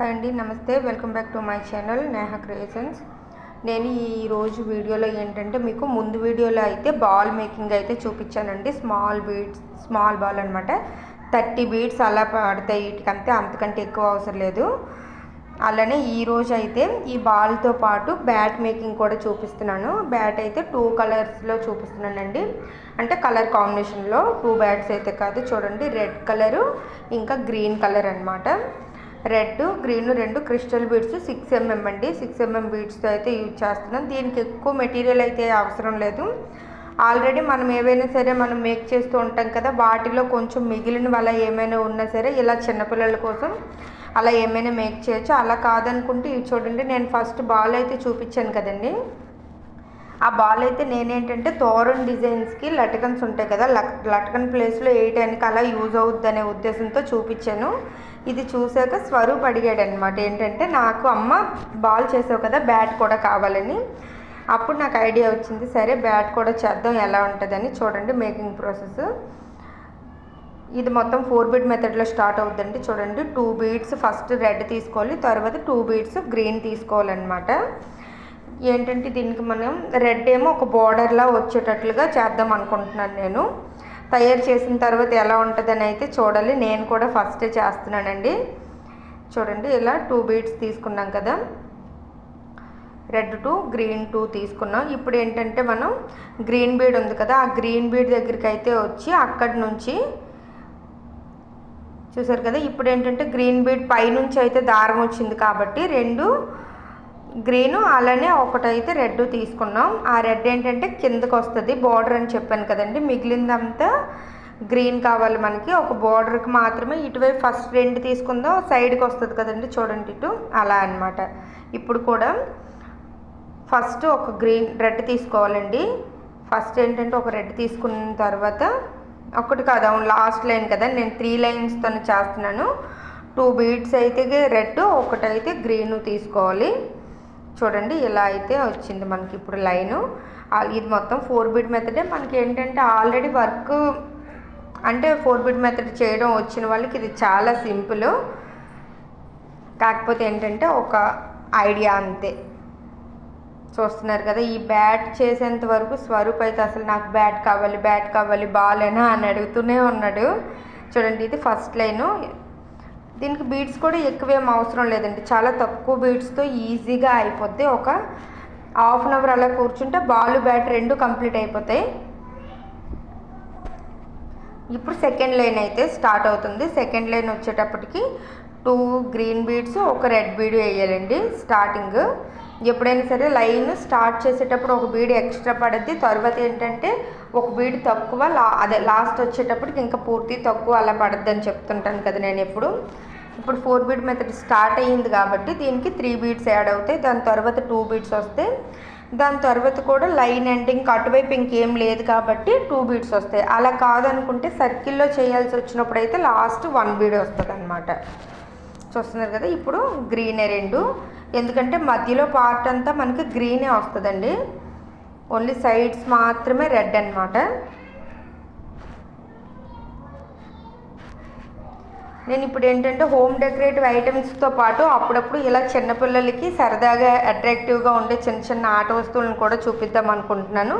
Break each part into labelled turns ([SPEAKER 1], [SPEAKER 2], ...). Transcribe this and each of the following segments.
[SPEAKER 1] Hi అండి నమస్తే. Welcome back to my channel Neha creations. నేను ఈరోజు వీడియోలో ఏంటంటే మీకు ముందు వీడియోలో అయితే బాల్ మేకింగ్ అయితే చూపించానండి. స్మాల్ బీడ్స్ స్మాల్ బాల్ అనమాట థర్టీ బీడ్స్ అలా పడతాయి వీటికంతే అంతకంటే ఎక్కువ అవసరం లేదు. అలానే ఈ అయితే ఈ బాల్తో పాటు బ్యాట్ మేకింగ్ కూడా చూపిస్తున్నాను. బ్యాట్ అయితే టూ కలర్స్లో చూపిస్తున్నానండి. అంటే కలర్ కాంబినేషన్లో టూ బ్యాట్స్ అయితే కాదు చూడండి. రెడ్ కలరు ఇంకా గ్రీన్ కలర్ అనమాట రెడ్ గ్రీన్ రెండు క్రిస్టల్ బీడ్స్ సిక్స్ ఎంఎం అండి. సిక్స్ ఎంఎం బీడ్స్తో అయితే యూజ్ చేస్తున్నాం. దీనికి ఎక్కువ మెటీరియల్ అయితే అవసరం లేదు. ఆల్రెడీ మనం ఏవైనా సరే మనం మేక్ చేస్తూ ఉంటాం కదా వాటిలో కొంచెం మిగిలిన వల్ల ఏమైనా ఉన్నా సరే ఇలా చిన్నపిల్లల కోసం అలా ఏమైనా మేక్ చేయొచ్చు. అలా కాదనుకుంటే ఇవి చూడండి నేను ఫస్ట్ బాల్ అయితే చూపించాను కదండి. ఆ బాల్ అయితే నేనేంటంటే తోరణ డిజైన్స్కి లటకన్స్ ఉంటాయి కదా లటకన్ ప్లేస్లో వేయటానికి అలా యూజ్ అవుద్ది అనే ఉద్దేశంతో చూపించాను. ఇది చూశాక స్వరూప్ అడిగాడు అనమాట ఏంటంటే నాకు అమ్మ బాల్ చేసావు కదా బ్యాట్ కూడా కావాలని. అప్పుడు నాకు ఐడియా వచ్చింది సరే బ్యాట్ కూడా చేద్దాం ఎలా ఉంటుందని చూడండి మేకింగ్ ప్రాసెస్ ఇది మొత్తం ఫోర్ బీట్ మెథడ్లో స్టార్ట్ అవుతుందండి చూడండి. టూ బీట్స్ ఫస్ట్ రెడ్ తీసుకోవాలి తర్వాత టూ బీట్స్ గ్రీన్ తీసుకోవాలన్నమాట. ఏంటంటే దీనికి మనం రెడ్ ఏమో ఒక బోర్డర్లా వచ్చేటట్లుగా చేద్దాం అనుకుంటున్నాను నేను. తయారు చేసిన తర్వాత ఎలా ఉంటుందని అయితే చూడాలి. నేను కూడా ఫస్టే చేస్తున్నానండి. చూడండి ఇలా టూ బీడ్స్ తీసుకున్నాం కదా. రెడ్ టూ గ్రీన్ టూ తీసుకున్నాం. ఇప్పుడు ఏంటంటే మనం గ్రీన్ బీడ్ ఉంది కదా ఆ గ్రీన్ బీడ్ దగ్గరికి అయితే వచ్చి అక్కడి నుంచి చూసారు కదా ఇప్పుడు ఏంటంటే గ్రీన్ బీడ్ పైనుంచి అయితే దారం వచ్చింది కాబట్టి రెండు గ్రీను అలానే ఒకటైతే రెడ్ తీసుకున్నాం. ఆ రెడ్ ఏంటంటే కిందకు వస్తుంది బార్డర్ అని చెప్పాను కదండి. మిగిలిందంతా గ్రీన్ కావాలి మనకి. ఒక బార్డర్కి మాత్రమే ఇటువైపు ఫస్ట్ రెండు తీసుకుందాం సైడ్కి వస్తుంది కదండి చూడండి ఇటు. అలా అనమాట ఇప్పుడు కూడా ఫస్ట్ ఒక గ్రీన్ రెడ్ తీసుకోవాలండి. ఫస్ట్ ఏంటంటే ఒక రెడ్ తీసుకున్న తర్వాత ఒకటి కాదు అవును లాస్ట్ లైన్ కదా. నేను త్రీ లైన్స్తో చేస్తున్నాను. టూ బీడ్స్ అయితే రెడ్ ఒకటైతే గ్రీన్ తీసుకోవాలి. చూడండి ఇలా అయితే వచ్చింది మనకి ఇప్పుడు లైను. ఇది మొత్తం ఫోర్ బిడ్ మెథడే. మనకి ఏంటంటే ఆల్రెడీ వర్క్ అంటే ఫోర్ బిడ్ మెథడ్ చేయడం వచ్చిన వాళ్ళకి ఇది చాలా సింపుల్. కాకపోతే ఏంటంటే ఒక ఐడియా అంతే. చూస్తున్నారు కదా ఈ బ్యాట్ చేసేంత వరకు స్వరూప్ అయితే అసలు నాకు బ్యాట్ కావాలి బ్యాట్ కావాలి బాల్ అయినా అని అడుగుతూనే ఉన్నాడు. చూడండి ఇది ఫస్ట్ లైను. దీనికి బీడ్స్ కూడా ఎక్కువేం అవసరం లేదండి. చాలా తక్కువ బీడ్స్తో ఈజీగా అయిపోద్ది. ఒక హాఫ్ అన్ అవర్ అలా కూర్చుంటే బాల్ బ్యాట్ రెండు కంప్లీట్ అయిపోతాయి. ఇప్పుడు సెకండ్ లైన్ అయితే స్టార్ట్ అవుతుంది. సెకండ్ లైన్ వచ్చేటప్పటికి టూ గ్రీన్ బీడ్స్ ఒక రెడ్ బీడ్ వేయాలండి. స్టార్టింగ్ ఎప్పుడైనా సరే లైన్ స్టార్ట్ చేసేటప్పుడు ఒక బీడ్ ఎక్స్ట్రా పడద్ది. తర్వాత ఏంటంటే ఒక బీడ్ తక్కువ లా అదే లాస్ట్ వచ్చేటప్పటికి ఇంకా పూర్తి తక్కువ అలా పడద్దని చెప్తుంటాను కదా నేను ఎప్పుడు. ఇప్పుడు ఫోర్ బీట్ మెథడ్ స్టార్ట్ అయ్యింది కాబట్టి దీనికి త్రీ బీట్స్ యాడ్ అవుతాయి. దాని తర్వాత టూ బీట్స్ వస్తాయి దాని తర్వాత కూడా లైన్ ఎండింగ్ అటువైపు ఇంకేం లేదు కాబట్టి టూ బీట్స్ వస్తాయి. అలా కాదనుకుంటే సర్కిల్లో చేయాల్సి వచ్చినప్పుడు అయితే లాస్ట్ వన్ బీడ్ వస్తుంది అనమాట చూస్తున్నారు కదా ఇప్పుడు గ్రీనే రెండు. ఎందుకంటే మధ్యలో పార్ట్ అంతా మనకి గ్రీనే వస్తుందండి. ఓన్లీ సైడ్స్ మాత్రమే రెడ్ అనమాట నేను ఇప్పుడు ఏంటంటే హోమ్ డెకరేటివ్ ఐటమ్స్తో పాటు అప్పుడప్పుడు ఇలా చిన్నపిల్లలకి సరదాగా అట్రాక్టివ్గా ఉండే చిన్న చిన్న ఆట వస్తువులను కూడా చూపిద్దాం అనుకుంటున్నాను.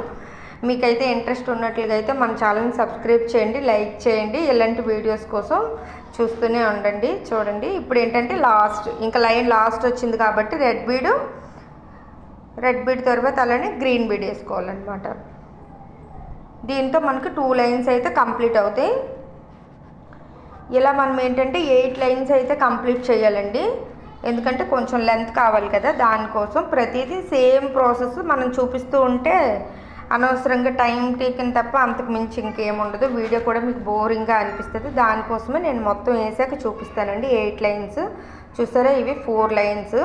[SPEAKER 1] మీకైతే ఇంట్రెస్ట్ ఉన్నట్లుగా అయితే మన ఛానల్ని సబ్స్క్రైబ్ చేయండి లైక్ చేయండి. ఇలాంటి వీడియోస్ కోసం చూస్తూనే ఉండండి చూడండి. ఇప్పుడు ఏంటంటే లాస్ట్ ఇంకా లైన్ లాస్ట్ వచ్చింది కాబట్టి రెడ్ బీడు రెడ్ బీడ్ తర్వాత అలానే గ్రీన్ బీడ్ వేసుకోవాలన్నమాట. దీంతో మనకి టూ లైన్స్ అయితే కంప్లీట్ అవుతాయి. ఇలా మనం ఏంటంటే ఎయిట్ లైన్స్ అయితే కంప్లీట్ చేయాలండి. ఎందుకంటే కొంచెం లెంత్ కావాలి కదా దానికోసం ప్రతిదీ సేమ్ ప్రాసెస్ మనం చూపిస్తూ ఉంటే అనవసరంగా టైం టేకిన్ తప్ప అంతకు మించి ఇంకేముండదు వీడియో కూడా మీకు బోరింగ్గా అనిపిస్తుంది. దానికోసమే నేను మొత్తం వేసాక చూపిస్తానండి ఎయిట్ లైన్స్. చూసారా? ఇవి four lines.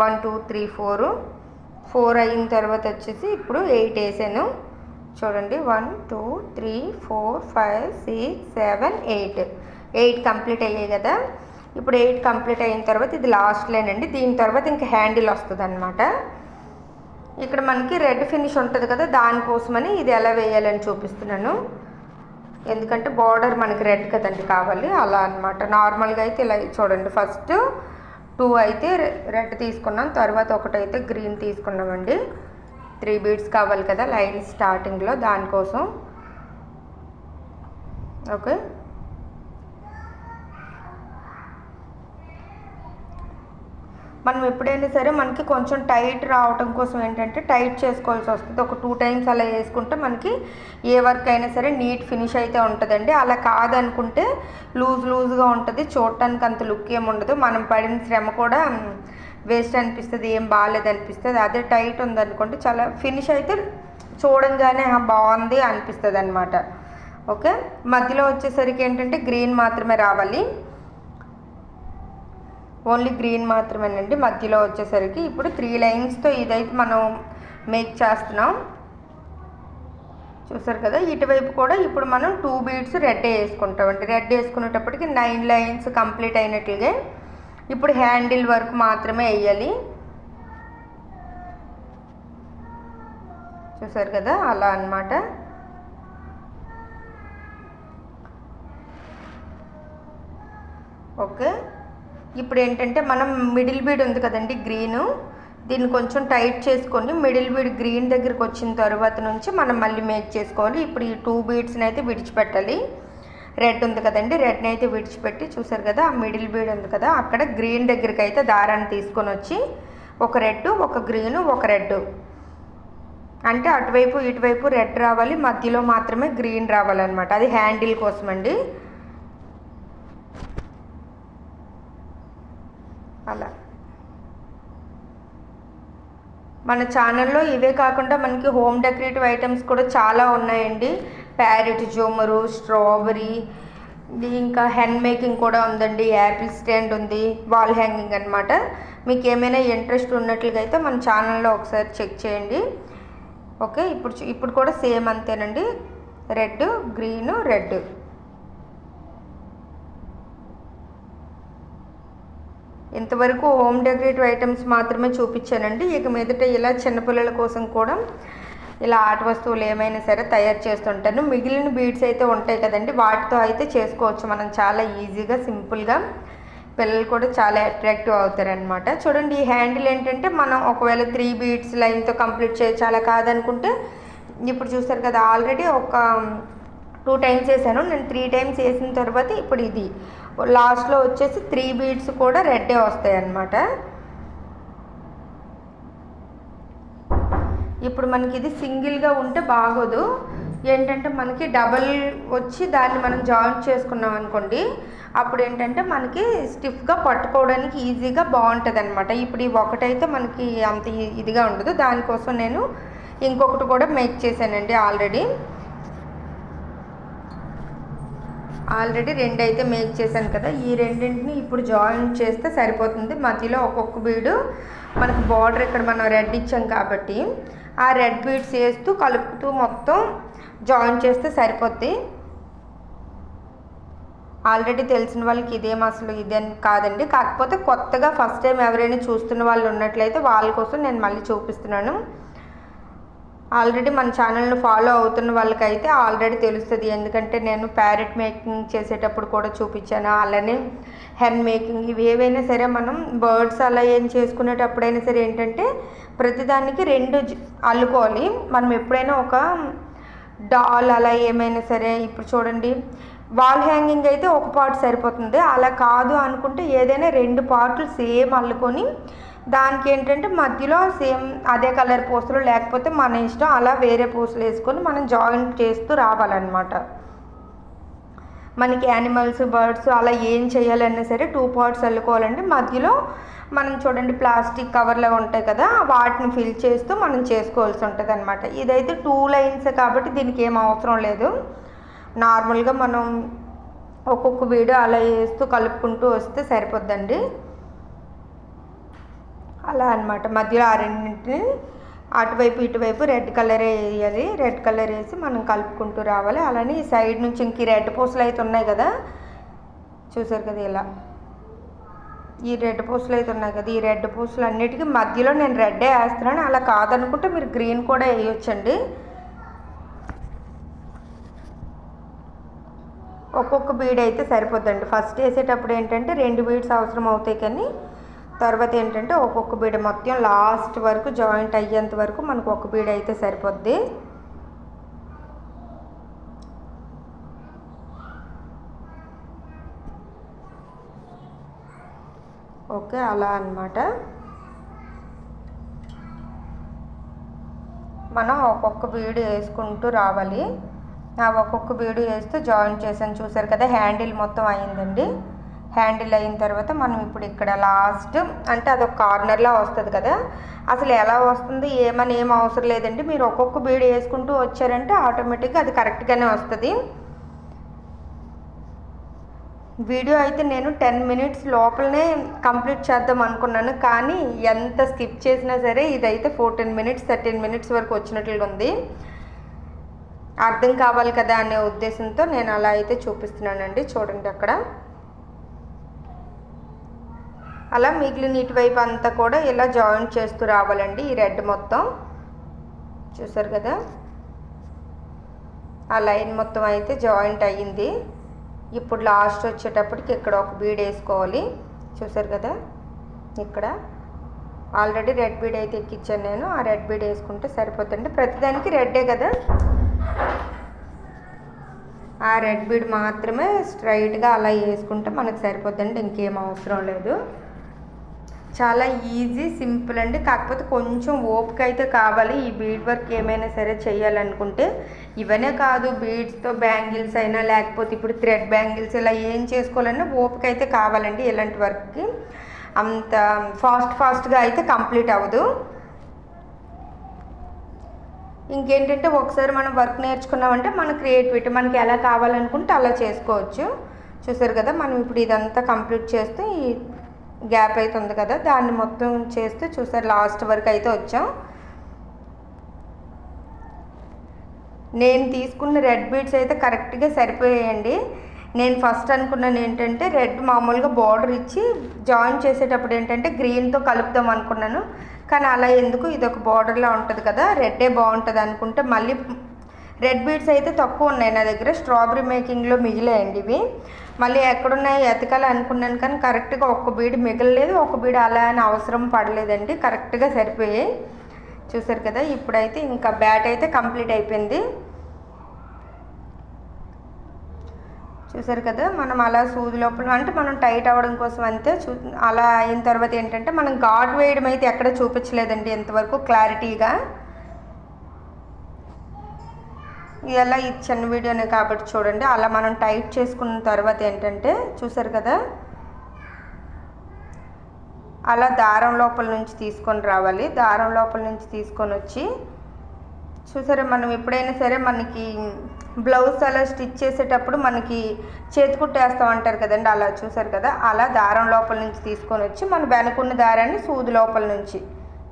[SPEAKER 1] One two three four. Four అయిన తర్వాత వచ్చేసి ఇప్పుడు ఎయిట్ వేసాను. చూడండి. One two three four five six seven eight. Eight complete అయ్యాయి కదా. ఇప్పుడు ఎయిట్ కంప్లీట్ అయిన తర్వాత ఇది లాస్ట్ లైన్ అండి దీని తర్వాత ఇంకా హ్యాండిల్ వస్తుంది అనమాట ఇక్కడ మనకి రెడ్ ఫినిష్ ఉంటుంది కదా దానికోసమని ఇది ఎలా వేయాలని చూపిస్తున్నాను. ఎందుకంటే బార్డర్ మనకి రెడ్ కదండి కావాలి అలా అనమాట నార్మల్గా అయితే ఇలా చూడండి. ఫస్ట్ టూ అయితే రెడ్ తీసుకున్నాం తర్వాత ఒకటైతే గ్రీన్ తీసుకున్నామండి. త్రీ బీడ్స్ కావాలి కదా లైన్ స్టార్టింగ్లో దానికోసం. ఓకే మనం ఎప్పుడైనా సరే మనకి కొంచెం టైట్ రావటం కోసం ఏంటంటే టైట్ చేసుకోవాల్సి వస్తుంది. ఒక టూ టైమ్స్ అలా వేసుకుంటే మనకి ఏ వర్క్ అయినా సరే నీట్ ఫినిష్ అయితే ఉంటుందండి. అలా కాదనుకుంటే లూజ్ లూజ్గా ఉంటుంది. చూడటానికి అంత లుక్ ఏముండదు మనం పడిన శ్రమ కూడా వేస్ట్ అనిపిస్తుంది. ఏం బాగాలేదు అనిపిస్తుంది. అదే టైట్ ఉందనుకోండి చాలా ఫినిష్ అయితే చూడంగానే బాగుంది అనిపిస్తుంది అనమాట ఓకే? మధ్యలో వచ్చేసరికి ఏంటంటే గ్రీన్ మాత్రమే రావాలి. ఓన్లీ గ్రీన్ మాత్రమేనండి. మధ్యలో వచ్చేసరికి ఇప్పుడు త్రీ లైన్స్తో ఇదైతే మనం మేక్ చేస్తున్నాం. చూసారు కదా ఇటువైపు కూడా ఇప్పుడు మనం టూ బీడ్స్ రెడ్ వేసుకుంటామండి. రెడ్ వేసుకునేటప్పటికి నైన్ లైన్స్ కంప్లీట్ అయినట్లుగా ఇప్పుడు హ్యాండిల్ వర్క్ మాత్రమే వేయాలి. చూసారు కదా అలా అన్నమాట. ఓకే. ఇప్పుడు ఏంటంటే మనం మిడిల్ బీడ్ ఉంది కదండి గ్రీను. దీన్ని కొంచెం టైట్ చేసుకొని మిడిల్ బీడ్ గ్రీన్ దగ్గరికి వచ్చిన తర్వాత నుంచి మనం మళ్ళీ మేక్ చేసుకోవాలి. ఇప్పుడు ఈ టూ బీడ్స్ని అయితే విడిచిపెట్టాలి. రెడ్ ఉంది కదండి రెడ్ని అయితే విడిచిపెట్టి చూసారు కదా ఆ మిడిల్ బీడ్ ఉంది కదా అక్కడ గ్రీన్ దగ్గరికి అయితే దారాన్ని తీసుకొని వచ్చి ఒక రెడ్ ఒక గ్రీను ఒక రెడ్ అంటే అటువైపు ఇటువైపు రెడ్ రావాలి మధ్యలో మాత్రమే గ్రీన్ రావాలన్నమాట. అది హ్యాండిల్ కోసం అండి అలా మన ఛానల్లో ఇవే కాకుండా మనకి హోమ్ డెకరేటివ్ ఐటమ్స్ కూడా చాలా ఉన్నాయండి. ప్యారెట్ జోమరు స్ట్రాబెరీ ఇంకా హ్యాండ్ మేకింగ్ కూడా ఉందండి. యాపిల్ స్టాండ్ ఉంది. వాల్ హ్యాంగింగ్ అనమాట మీకు ఏమైనా ఇంట్రెస్ట్ ఉన్నట్లుగా అయితే మన ఛానల్లో ఒకసారి చెక్ చేయండి. ఓకే ఇప్పుడు ఇప్పుడు కూడా సేమ్ అంతేనండి. రెడ్ గ్రీన్ రెడ్ ఇంతవరకు హోమ్ డెకరేటివ్ ఐటమ్స్ మాత్రమే చూపించానండి. ఇక మీదట ఇలా చిన్నపిల్లల కోసం కూడా ఇలా ఆట వస్తువులు ఏమైనా సరే తయారు చేస్తుంటాను. మిగిలిన బీడ్స్ అయితే ఉంటాయి కదండి. వాటితో అయితే చేసుకోవచ్చు మనం చాలా ఈజీగా సింపుల్గా. పిల్లలు కూడా చాలా అట్రాక్టివ్ అవుతారనమాట చూడండి ఈ హ్యాండిల్ ఏంటంటే మనం ఒకవేళ త్రీ బీడ్స్ లైన్తో కంప్లీట్ చేయాలా అలా కాదనుకుంటే ఇప్పుడు చూస్తారు కదా ఆల్రెడీ ఒక టూ టైమ్స్ వేసాను నేను త్రీ టైమ్స్ వేసిన తర్వాత ఇప్పుడు ఇది. లాస్ట్లో వచ్చేసి త్రీ బీడ్స్ కూడా రెడ్డే వస్తాయి అన్నమాట ఇప్పుడు మనకి ఇది సింగిల్గా ఉంటే బాగోదు. ఏంటంటే మనకి డబల్ వచ్చి దాన్ని మనం జాయింట్ చేసుకున్నాం అనుకోండి అప్పుడు ఏంటంటే మనకి స్టిఫ్గా పట్టుకోవడానికి ఈజీగా బాగుంటుంది అనమాట ఇప్పుడు ఈ ఒకటైతే మనకి అంత ఇదిగా ఉండదు. దానికోసం నేను ఇంకొకటి కూడా మేక్ చేశానండి ఆల్రెడీ. ఆల్రెడీ రెండు అయితే మేక్ చేశాను కదా ఈ రెండింటిని ఇప్పుడు జాయింట్ చేస్తే సరిపోతుంది. మధ్యలో ఒక్కొక్క బీడు మనకు బార్డర్ ఇక్కడ మనం రెడ్ ఇచ్చాం కాబట్టి ఆ రెడ్ బీడ్స్ వేస్తూ కలుపుతూ మొత్తం జాయిన్ చేస్తే సరిపోద్ది. ఆల్రెడీ తెలిసిన వాళ్ళకి ఇదేం అసలు ఇదేం కాదండి. కాకపోతే కొత్తగా ఫస్ట్ టైం ఎవరైనా చూస్తున్న వాళ్ళు ఉన్నట్లయితే వాళ్ళ కోసం నేను మళ్ళీ చూపిస్తున్నాను. ఆల్రెడీ మన ఛానల్ని ఫాలో అవుతున్న వాళ్ళకైతే ఆల్రెడీ తెలుస్తుంది. ఎందుకంటే నేను ప్యారెట్ మేకింగ్ చేసేటప్పుడు కూడా చూపించాను. అలానే హెన్ మేకింగ్ ఇవి ఏవైనా సరే మనం బర్డ్స్ అలా ఏం చేసుకునేటప్పుడైనా సరే ఏంటంటే ప్రతిదానికి రెండు అల్లుకోవాలి. మనం ఎప్పుడైనా ఒక డాల్ అలా ఏమైనా సరే ఇప్పుడు చూడండి వాల్ హ్యాంగింగ్ అయితే ఒక పార్ట్ సరిపోతుంది. అలా కాదు అనుకుంటే ఏదైనా రెండు పార్ట్లు సేమ్ అల్లుకొని దానికి ఏంటంటే మధ్యలో సేమ్ అదే కలర్ పూసలు లేకపోతే మన ఇష్టం అలా వేరే పూసలు వేసుకొని మనం జాయింట్ చేస్తూ రావాలన్నమాట. మనకి యానిమల్స్ బర్డ్స్ అలా ఏం చేయాలన్నా సరే టూ పార్ట్స్ అల్లుకోవాలంటే మధ్యలో మనం చూడండి ప్లాస్టిక్ కవర్లో ఉంటాయి కదా వాటిని ఫిల్ చేస్తూ మనం చేసుకోవాల్సి ఉంటుంది అనమాట ఇదైతే టూ లైన్స్ కాబట్టి దీనికి ఏం అవసరం లేదు. నార్మల్గా మనం ఒక్కొక్క వీడియో అలా వేస్తూ కలుపుకుంటూ వస్తే సరిపోద్దండి. అలా అన్నమాట. మధ్యలో ఆ రెండింటిని అటువైపు ఇటువైపు రెడ్ కలర్ వేయాలి. రెడ్ కలర్ వేసి మనం కలుపుకుంటూ రావాలి. అలానే ఈ సైడ్ నుంచి ఇంక ఈ రెడ్ పూసలు అయితే ఉన్నాయి కదా. చూసారు కదా ఇలా. ఈ రెడ్ పూసలు అయితే ఉన్నాయి కదా. ఈ రెడ్ పూసలు అన్నిటికీ మధ్యలో నేను రెడ్డే వేస్తున్నాను. అలా కాదనుకుంటే మీరు గ్రీన్ కూడా వేయొచ్చండి. ఒక్కొక్క బీడ్ అయితే సరిపోద్దండి. ఫస్ట్ వేసేటప్పుడు ఏంటంటే రెండు బీడ్స్ అవసరం అవుతాయి కానీ తర్వాత ఏంటంటే ఒక్కొక్క బీడ మొత్తం లాస్ట్ వరకు జాయింట్ అయ్యేంత వరకు మనకు ఒక బీడ అయితే సరిపోద్ది. ఓకే అలా అన్నమాట. మనం ఒక్కొక్క బీడు వేసుకుంటూ రావాలి. ఆ ఒక్కొక్క బీడు వేస్తూ జాయిన్ చేసాను చూసారు కదా హ్యాండిల్ మొత్తం అయిందండి. హ్యాండిల్ అయిన తర్వాత మనం ఇప్పుడు ఇక్కడ లాస్ట్ అంటే అదొక కార్నర్లో వస్తుంది కదా. అసలు ఎలా వస్తుంది ఏమని ఏం అవసరం లేదండి. మీరు ఒక్కొక్క బీడ్ వేసుకుంటూ వచ్చారంటే ఆటోమేటిక్గా అది కరెక్ట్గానే వస్తుంది. వీడియో అయితే నేను టెన్ మినిట్స్ లోపలనే కంప్లీట్ చేద్దాం అనుకున్నాను. కానీ ఎంత స్కిప్ చేసినా సరే ఇదైతే ఫోర్టీన్ మినిట్స్ థర్టీన్ మినిట్స్ వరకు వచ్చినట్లుగా ఉంది. అర్థం కావాలి కదా అనే ఉద్దేశంతో నేను అలా అయితే చూపిస్తున్నానండి. చూడండి అక్కడ. అలా మిగిలిన ఇటువైపు అంతా కూడా ఇలా జాయింట్ చేస్తూ రావాలండి ఈ రెడ్ మొత్తం. చూసారు కదా? ఆ లైన్ మొత్తం అయితే జాయింట్ అయ్యింది. ఇప్పుడు లాస్ట్ వచ్చేటప్పటికి ఇక్కడ ఒక బీడ్ వేసుకోవాలి. చూసారు కదా? ఇక్కడ. ఆల్రెడీ రెడ్ బీడ్ అయితే ఎక్కించాను నేను. ఆ రెడ్ బీడ్ వేసుకుంటే సరిపోతుంది ప్రతిదానికి రెడ్డే కదా? ఆ రెడ్ బీడ్ మాత్రమే స్ట్రైట్గా అలా వేసుకుంటే మనకు సరిపోద్దండి ఇంకేం అవసరం లేదు. చాలా ఈజీ సింపుల్ అండి. కాకపోతే కొంచెం ఓపిక అయితే కావాలి. ఈ బీడ్ వర్క్ ఏమైనా సరే చేయాలనుకుంటే ఇవనే కాదు బీడ్స్తో బ్యాంగిల్స్ అయినా లేకపోతే ఇప్పుడు థ్రెడ్ బ్యాంగిల్స్ ఇలా ఏం చేసుకోవాలన్నా ఓపిక అయితే కావాలండి ఇలాంటి వర్క్కి అంత ఫాస్ట్ ఫాస్ట్గా అయితే కంప్లీట్ అవ్వదు. ఇంకేంటంటే ఒకసారి మనం వర్క్ నేర్చుకున్నామంటే మన క్రియేటివిటీ మనకి ఎలా కావాలనుకుంటే అలా చేసుకోవచ్చు. చూసారు కదా మనం ఇప్పుడు ఇదంతా కంప్లీట్ చేస్తే ఈ గ్యాప్ అయితే ఉంది కదా దాన్ని మొత్తం చేస్తే చూసారు లాస్ట్ వరకు అయితే వచ్చాం. నేను తీసుకున్న రెడ్ బీడ్స్ అయితే కరెక్ట్గా సరిపోయాయండి. నేను ఫస్ట్ అనుకున్నాను ఏంటంటే రెడ్ మామూలుగా బార్డర్ ఇచ్చి జాయిన్ చేసేటప్పుడు ఏంటంటే గ్రీన్తో కలుపుదాం అనుకున్నాను. కానీ అలా ఎందుకు? ఇది ఒక బార్డర్లా ఉంటుంది కదా రెడ్డే బాగుంటుంది అనుకుంటే మళ్ళీ రెడ్ బీడ్స్ అయితే తక్కువ ఉన్నాయి నా దగ్గర. స్ట్రాబెరీ మేకింగ్లో మిగిలాయండి ఇవి. మళ్ళీ ఎక్కడున్నాయి ఎతకాలి అనుకున్నాను కానీ కరెక్ట్గా ఒక్క బీడ్ మిగలలేదు. ఒక బీడ్ అలా అని అవసరం పడలేదండి. కరెక్ట్గా సరిపోయాయి. చూసారు కదా ఇప్పుడైతే ఇంకా బ్యాట్ అయితే కంప్లీట్ అయిపోయింది. చూసారు కదా మనం అలా సూది లోపల అంటే మనం టైట్ అవ్వడం కోసం అంతే. చూ అలా అయిన తర్వాత ఏంటంటే మనం గాడ్ వేయడం అయితే ఎక్కడ చూపించలేదండి ఇంతవరకు క్లారిటీగా. ఎలా ఈ చిన్న వీడియోనే కాబట్టి చూడండి. అలా మనం టైట్ చేసుకున్న తర్వాత ఏంటంటే చూసారు కదా? అలా దారం లోపల నుంచి తీసుకొని రావాలి. దారం లోపల నుంచి తీసుకొని వచ్చి చూసారా? మనం ఎప్పుడైనా సరే మనకి బ్లౌజ్ అలా స్టిచ్ చేసేటప్పుడు మనకి చేతి కుట్టేస్తాం అంటారు కదండి. అలా చూసారు కదా? అలా దారం లోపల నుంచి తీసుకొని వచ్చి మన వెనకున్న దారాన్ని సూది లోపల నుంచి.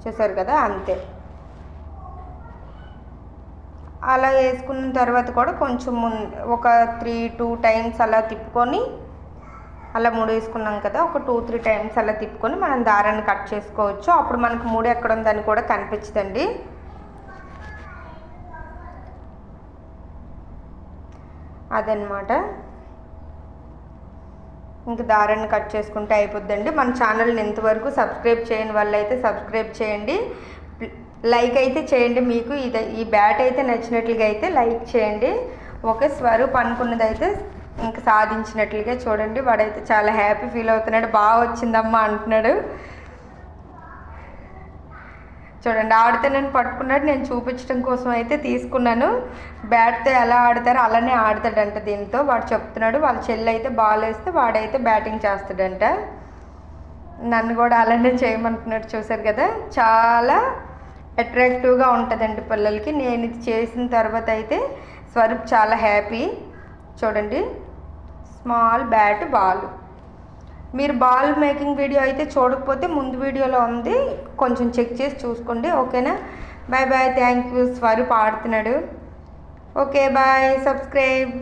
[SPEAKER 1] చూసారు కదా? అంతే. అలా వేసుకున్న తర్వాత కూడా కొంచెం ముం- ఒక త్రీ టూ టైమ్స్ అలా తిప్పుకొని అలా మూడు వేసుకున్నాం కదా ఒక టూ త్రీ టైమ్స్ అలా తిప్పుకొని మనం దారాన్ని కట్ చేసుకోవచ్చు. అప్పుడు మనకు మూడు ఎక్కడ ఉందని కూడా కనిపించదండి. అదనమాట. ఇంక దారాన్ని కట్ చేసుకుంటే అయిపోద్దండి. మన ఛానల్ని ఇంతవరకు సబ్స్క్రైబ్ చేయని వాళ్ళు అయితే సబ్స్క్రైబ్ చేయండి. లైక్ అయితే చేయండి మీకు. ఇది ఈ బ్యాట్ అయితే నచ్చినట్లుగా అయితే లైక్ చేయండి. ఓకే స్వరూప్ అనుకున్నదైతే ఇంకా సాధించినట్లుగా చూడండి. వాడైతే చాలా హ్యాపీ ఫీల్ అవుతున్నాడు. బాగా వచ్చిందమ్మా అంటున్నాడు. చూడండి ఆడితే నేను పట్టుకున్నాడు. నేను చూపించడం కోసం అయితే తీసుకున్నాను. బ్యాట్తో ఎలా ఆడతారో అలానే ఆడతాడంట దీంతో. వాడు చెప్తున్నాడు వాళ్ళ చెల్లి అయితే బాల్ వేస్తే వాడైతే బ్యాటింగ్ చేస్తాడంట. నన్ను కూడా అలానే చేయమంటున్నాడు. చూసారు కదా? చాలా అట్రాక్టివ్గా ఉంటుందండి పిల్లలకి. నేను ఇది చేసిన తర్వాత అయితే స్వరూప్ చాలా హ్యాపీ చూడండి. స్మాల్ బ్యాట్ బాల్ మీరు బాల్ మేకింగ్ వీడియో అయితే చూడకపోతే ముందు వీడియోలో ఉంది. కొంచెం చెక్ చేసి చూసుకోండి. ఓకేనా bye bye thank you Swaroop ఆడుతున్నాడు. Okay bye subscribe